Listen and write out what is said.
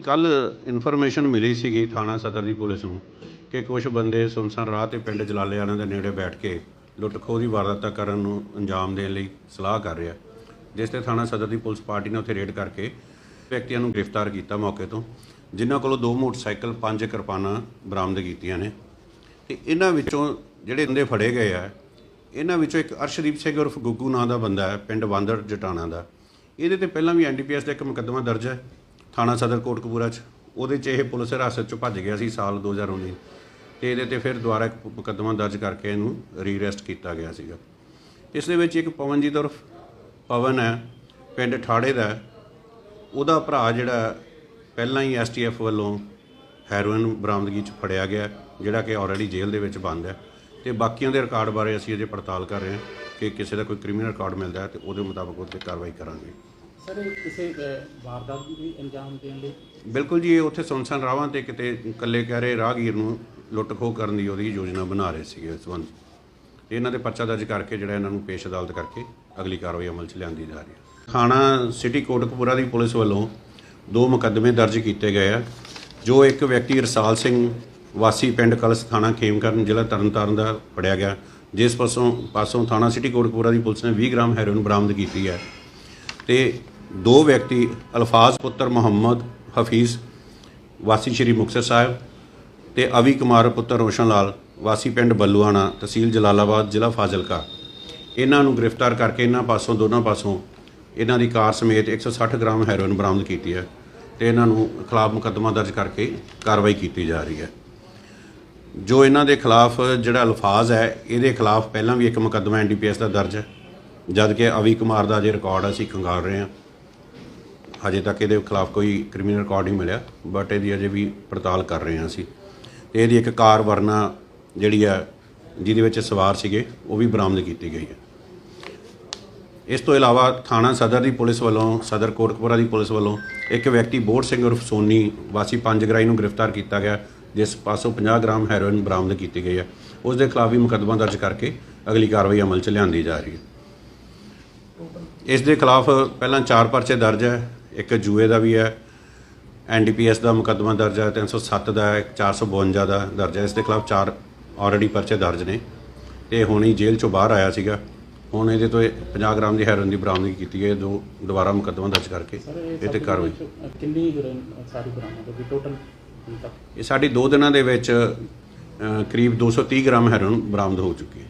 ਕੱਲ ਇਨਫੋਰਮੇਸ਼ਨ ਮਿਲੀ ਸੀਗੀ ਥਾਣਾ ਸਦਰ ਦੀ ਪੁਲਿਸ ਨੂੰ ਕਿ ਕੁਝ ਬੰਦੇ ਸੁਨਸਾਨ ਰਾਹ ਤੇ ਪਿੰਡ ਜਲਾਲਿਆਣਾ ਦੇ ਨੇੜੇ ਬੈਠ ਕੇ ਲੁੱਟ ਖੋਹ ਦੀ ਵਾਰਦਾਤਾਂ ਕਰਨ ਨੂੰ ਅੰਜਾਮ ਦੇਣ ਲਈ ਸਲਾਹ ਕਰ ਰਿਹਾ ਜਿਸ ਤੇ ਥਾਣਾ ਸਦਰ ਦੀ ਪੁਲਿਸ ਪਾਰਟੀ ਨੇ ਉੱਥੇ ਰੇਡ ਕਰਕੇ ਵਿਅਕਤੀਆਂ ਨੂੰ ਗ੍ਰਿਫਤਾਰ ਕੀਤਾ ਮੌਕੇ ਤੋਂ, ਜਿਨ੍ਹਾਂ ਕੋਲੋਂ ਦੋ ਮੋਟਰਸਾਈਕਲ, ਪੰਜ ਕਿਰਪਾਨਾਂ ਬਰਾਮਦ ਕੀਤੀਆਂ ਨੇ। ਤੇ ਇਹਨਾਂ ਵਿੱਚੋਂ ਜਿਹੜੇ ਬੰਦੇ ਫੜੇ ਗਏ ਆ, ਇਹਨਾਂ ਵਿੱਚੋਂ ਇੱਕ ਅਰਸ਼ਦੀਪ ਸਿੰਘ ਉਰਫ ਗੁੱਗੂ ਨਾਂ ਦਾ ਬੰਦਾ ਹੈ, ਪਿੰਡ ਬਾਂਦਰ ਜਟਾਣਾ ਦਾ। ਇਹਦੇ ਤੇ ਪਹਿਲਾਂ ਵੀ ਐਨਡੀਪੀਐਸ ਦਾ ਇੱਕ ਮੁਕੱਦਮਾ ਦਰਜ ਹੈ। ਥਾਣਾ ਸਦਰ ਕੋਟਕਪੂਰਾ 'ਚ। ਉਹਦੇ 'ਚ ਇਹ ਪੁਲਿਸ ਹਿਰਾਸਤ 'ਚੋਂ ਭੱਜ ਗਿਆ ਸੀ ਸਾਲ 2019 ਤੇ ਇਹਦੇ ਤੇ ਫਿਰ ਦੁਬਾਰਾ ਇੱਕ ਮੁਕੱਦਮਾ ਦਰਜ ਕਰਕੇ ਇਹਨੂੰ ਰੀਅਰੈਸਟ ਕੀਤਾ ਗਿਆ ਸੀਗਾ। ਇਸ ਦੇ ਵਿੱਚ ਇੱਕ ਪਵਨਜੀਤ ਉਰਫ ਪਵਨ ਹੈ, ਪਿੰਡ ਠਾੜੇ ਦਾ ਉਹਦਾ ਭਰਾ ਜਿਹੜਾ ਪਹਿਲਾਂ ਹੀ ਐਸਟੀਐਫ ਵੱਲੋਂ ਹੈਰੋਇਨ ਬਰਾਮਦਗੀ 'ਚ ਫੜਿਆ ਗਿਆ, ਜਿਹੜਾ ਕਿ ਆਲਰੇਡੀ ਜੇਲ੍ਹ ਦੇ ਵਿੱਚ ਬੰਦ ਹੈ। ਤੇ ਬਾਕੀਆਂ ਦੇ ਰਿਕਾਰਡ ਬਾਰੇ ਅਸੀਂ ਅਜੇ ਪੜਤਾਲ ਕਰ ਰਹੇ ਹਾਂ ਕਿ ਕਿਸੇ ਦਾ ਕੋਈ ਕ੍ਰਿਮੀਨਲ ਰਿਕਾਰਡ ਮਿਲਦਾ ਹੈ ਤੇ ਉਹਦੇ ਮੁਤਾਬਕ ਉਹ 'ਤੇ ਕਾਰਵਾਈ ਕਰਾਂਗੇ। ਸਰ ਇਹ ਕਿਸੇ ਅਹ, ਵਾਰਦਾਤ ਨੂੰ ਵੀ ਅੰਜਾਮ ਦੇਣ ਲਈ? ਬਿਲਕੁਲ ਜੀ ਇਹ ਉੱਥੇ ਸੁਨਸਾਨ ਰਾਵਾਂ ਤੇ ਕਿਤੇ ਇਕੱਲੇ ਕਹਿ ਰਹੇ ਰਾਹਗੀਰ ਨੂੰ ਲੁੱਟ ਖੋਹ ਕਰਨ ਦੀ ਉਹਦੀ ਯੋਜਨਾ ਬਣਾ ਰਹੇ ਸੀਗੇ ਇਸ ਸੰਬੰਧ। 'ਚ। ਤੇ ਇਹਨਾਂ ਦੇ ਪਰਚਾ ਦਰਜ ਕਰਕੇ ਜਿਹੜਾ ਇਹਨਾਂ ਨੂੰ ਪੇਸ਼ ਅਦਾਲਤ ਕਰਕੇ ਅਗਲੀ ਕਾਰਵਾਈ ਅਮਲ 'ਚ ਲਿਆਂਦੀ ਜਾ ਰਹੀ ਹੈ। ਥਾਣਾ ਸਿਟੀ ਕੋਟਕਪੂਰਾ ਦੀ ਪੁਲਿਸ ਵੱਲੋਂ ਦੋ ਮੁਕੱਦਮੇ ਦਰਜ ਕੀਤੇ ਗਏ ਆ ਜੋ ਇੱਕ ਵਿਅਕਤੀ ਰਸਾਲ ਸਿੰਘ ਵਾਸੀ ਪਿੰਡ ਕਲਸ ਥਾਣਾ ਖੇਮਕਰਨ ਜ਼ਿਲ੍ਹਾ ਤਰਨਤਾਰਨ ਦਾ ਫੜਿਆ ਗਿਆ ਜਿਸ ਪਾਸੋਂ ਪਾਸੋਂ ਥਾਣਾ ਸਿਟੀ ਕੋਟਕਪੂਰਾ ਦੀ ਪੁਲਿਸ ਨੇ 20 ਗ੍ਰਾਮ ਹੈਰੋਇਨ ਬਰਾਮਦ ਕੀਤੀ ਹੈ। ਤੇ ਦੋ ਵਿਅਕਤੀ, ਅਲਫਾਜ਼ ਪੁੱਤਰ ਮੁਹੰਮਦ ਹਫੀਜ਼, ਵਾਸੀ ਸ਼੍ਰੀ ਮੁਕਤਸਰ ਸਾਹਿਬ ਤੇ ਅਵੀ ਕੁਮਾਰ ਪੁੱਤਰ ਰੋਸ਼ਨ ਲਾਲ ਵਾਸੀ ਪਿੰਡ ਬੱਲੂਆਣਾ ਤਹਿਸੀਲ ਜਲਾਲਾਬਾਦ, ਜ਼ਿਲ੍ਹਾ ਫਾਜ਼ਿਲਕਾ। ਇਹਨਾਂ ਨੂੰ ਗ੍ਰਿਫਤਾਰ ਕਰਕੇ ਇਹਨਾਂ ਪਾਸੋਂ, ਦੋਨਾਂ ਪਾਸੋਂ ਇਹਨਾਂ ਦੀ ਕਾਰ ਸਮੇਤ 160 ਗ੍ਰਾਮ ਹੈਰੋਇਨ ਬਰਾਮਦ ਕੀਤੀ ਹੈ ਤੇ ਇਹਨਾਂ ਨੂੰ ਖਿਲਾਫ ਮੁਕੱਦਮਾ ਦਰਜ ਕਰਕੇ ਕਾਰਵਾਈ ਕੀਤੀ ਜਾ ਰਹੀ ਹੈ। ਜੋ ਇਹਨਾਂ ਦੇ ਖਿਲਾਫ ਜਿਹੜਾ ਅਲਫਾਜ਼ ਹੈ, ਇਹਦੇ ਖਿਲਾਫ ਪਹਿਲਾਂ ਵੀ ਇੱਕ ਮੁਕੱਦਮਾ ਐਨਡੀਪੀਐਸ ਦਾ ਦਰਜ ਹੈ। ਜਦ ਕਿ ਅਵੀ ਕੁਮਾਰ ਦਾ ਜੇ ਰਿਕਾਰਡ ਅਸੀਂ ਖੰਗਾਲ ਰਹੇ ਹਾਂ। ਹਜੇ ਤੱਕ ਇਹਦੇ ਖਿਲਾਫ ਕੋਈ ਕ੍ਰਿਮੀਨਲ ਰਿਕਾਰਡ ਨਹੀਂ ਮਿਲਿਆ ਬਟ ਇਹਦੀ ਅਜੇ ਵੀ ਪੜਤਾਲ ਕਰ ਰਹੇ ਹਾਂ ਅਸੀਂ। ਤੇ ਇਹਦੀ ਇੱਕ ਕਾਰ ਵਰਨਾ ਜਿਹੜੀ ਆ ਜਿਹਦੇ ਵਿੱਚ ਸਵਾਰ ਸੀਗੇ, ਉਹ ਵੀ ਬਰਾਮਦ ਕੀਤੀ ਗਈ ਹੈ। ਇਸ ਤੋਂ ਇਲਾਵਾ ਥਾਣਾ ਸਦਰ ਦੀ ਪੁਲਿਸ ਵੱਲੋਂ, ਸਦਰ ਕੋਟਕਪੁਰਾ ਦੀ ਪੁਲਿਸ ਵੱਲੋਂ ਇੱਕ ਵਿਅਕਤੀ ਬੋਰ ਸਿੰਘ ਉਰਫ ਸੋਨੀ ਵਾਸੀ ਪੰਜਗਰਾਈ ਨੂੰ ਗ੍ਰਿਫਤਾਰ ਕੀਤਾ ਗਿਆ, ਜਿਸ ਪਾਸੋਂ 50 ਗ੍ਰਾਮ ਹੈਰੋਇਨ ਬਰਾਮਦ ਕੀਤੀ ਗਈ ਹੈ। ਉਸ ਦੇ ਖਿਲਾਫ ਵੀ ਮੁਕੱਦਮਾ ਦਰਜ ਕਰਕੇ ਅਗਲੀ ਕਾਰਵਾਈ ਅਮਲ 'ਚ ਲਿਆਂਦੀ ਜਾ ਰਹੀ ਹੈ। ਇਸ ਦੇ ਖਿਲਾਫ ਪਹਿਲਾਂ ਚਾਰ ਪਰਚੇ ਦਰਜ ਹੈ ਇੱਕ ਜੂਏ ਦਾ ਵੀ ਹੈ ਐਨਡੀਪੀਐਸ ਦਾ ਮੁਕੱਦਮਾ ਦਰਜ ਹੈ 307 ਦਾ ਹੈ 452 ਦਾ ਦਰਜ ਹੈ। ਇਸ ਦੇ ਖਿਲਾਫ ਚਾਰ ਆਲਰੇਡੀ ਪਰਚੇ ਦਰਜ ਨੇ ਤੇ ਹੁਣ ਹੀ ਜੇਲ੍ਹ ਚੋਂ ਬਾਹਰ ਆਇਆ ਸੀਗਾ। ਹੁਣ ਇਹਦੇ ਤੋਂ ਇਹ 50 ਗ੍ਰਾਮ ਦੀ ਹੈਰੋਇਨ ਦੀ ਬਰਾਮਦਗੀ ਕੀਤੀ ਹੈ ਜੋ ਦੁਬਾਰਾ ਮੁਕੱਦਮਾ ਦਰਜ ਕਰਕੇ ਇਹ ਤੇ ਕਾਰਵਾਈ ਕਿੰਨੀ ਹੈਰੋਇਨ, ਸਾਰੀ ਬਰਾਮਦ ਹੋਈ ਟੋਟਲ ਹੁਣ ਤੱਕ? ਇਹ ਸਾਡੀ 2 ਦਿਨਾਂ ਦੇ ਵਿੱਚ ਕਰੀਬ 230 ਗ੍ਰਾਮ ਹੈਰੋਇਨ ਬਰਾਮਦ ਹੋ ਚੁੱਕੀ ਹੈ।